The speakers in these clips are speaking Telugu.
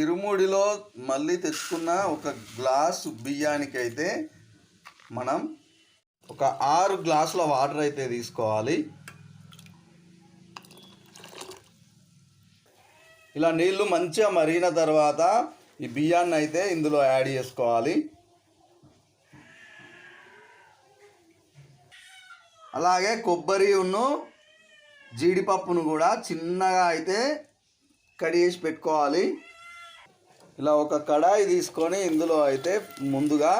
ఇరుముడిలో మళ్ళీ తెచ్చుకున్న ఒక గ్లాసు బియ్యానికి అయితే మనం ఒక ఆరు గ్లాసుల వాటర్ అయితే తీసుకోవాలి. ఇలా నీళ్ళు మంచిగా మరిగిన తర్వాత ఈ బియ్యాన్ని అయితే ఇందులో యాడ్ చేసుకోవాలి. అలాగే కొబ్బరి ఉన్ను జీడిపప్పును కూడా చిన్నగా అయితే కడిగేసి పెట్టుకోవాలి. ఇలా ఒక కడాయి తీసుకొని ఇందులో అయితే ముందుగా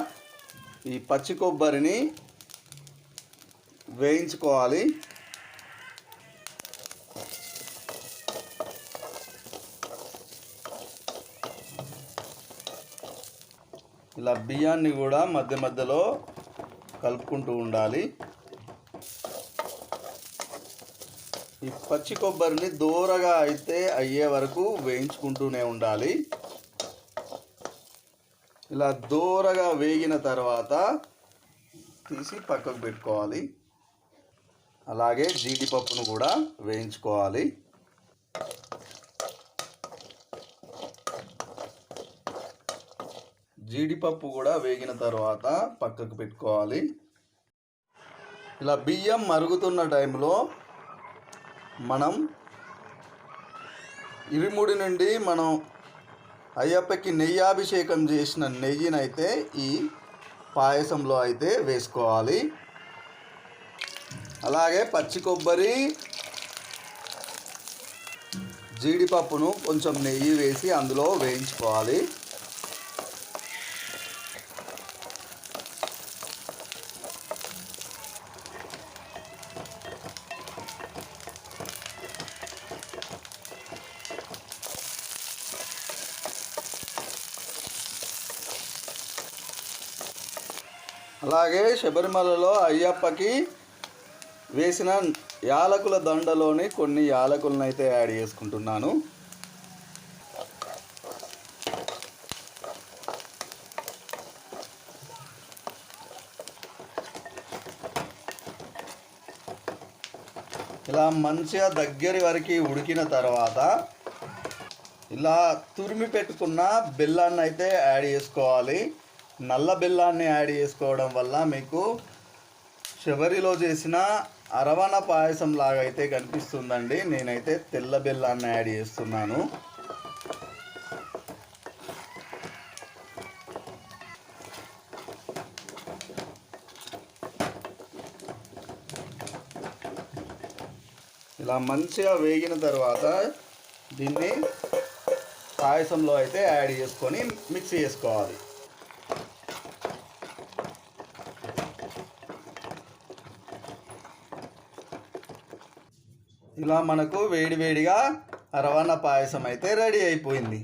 ఈ పచ్చి కొబ్బరిని వేయించుకోవాలి. ఇలా బియ్యాన్ని కూడా మధ్య మధ్యలో కలుపుకుంటూ ఉండాలి. ఈ పచ్చి కొబ్బరిని దూరగా అయితే అయ్యే వరకు వేయించుకుంటూనే ఉండాలి. ఇలా దూరగా వేగిన తర్వాత తీసి పక్కకు పెట్టుకోవాలి. అలాగే జీడిపప్పును కూడా వేయించుకోవాలి. జీడిపప్పు కూడా వేగిన తర్వాత పక్కకు పెట్టుకోవాలి. ఇలా బియ్యం మరుగుతున్న టైంలో మనం ఇరుముడి నుండి మనం అయ్యప్పకి నెయ్యాభిషేకం చేసిన నెయ్యినైతే ఈ పాయసంలో అయితే వేసుకోవాలి. అలాగే పచ్చి కొబ్బరి జీడిపప్పును కొంచెం నెయ్యి వేసి అందులో వేయించుకోవాలి. అలాగే శబరిమలలో అయ్యప్పకి వేసిన యాలకుల దండలోని కొన్ని యాలకులను అయితే యాడ్ చేసుకుంటున్నాను. ఇలా మంచిగా దగ్గరి వరకు ఉడికిన తర్వాత ఇలా తురిమి పెట్టుకున్న బెల్లాన్ని అయితే యాడ్ చేసుకోవాలి. నల్ల బెల్లాన్ని యాడ్ చేసుకోవడం వల్ల మీకు శబరిలో చేసిన అరవణ పాయసం లాగా అయితే కనిపిస్తుందండి. నేనైతే తెల్ల బెల్లాన్ని యాడ్ చేస్తున్నాను. ఇలా మంచిగా వేగిన తర్వాత దీన్ని పాయసంలో అయితే యాడ్ చేసుకొని మిక్స్ చేసుకోవాలి. ఇలా మనకు వేడివేడిగా రవాణా పాయసం అయితే రెడీ అయిపోయింది.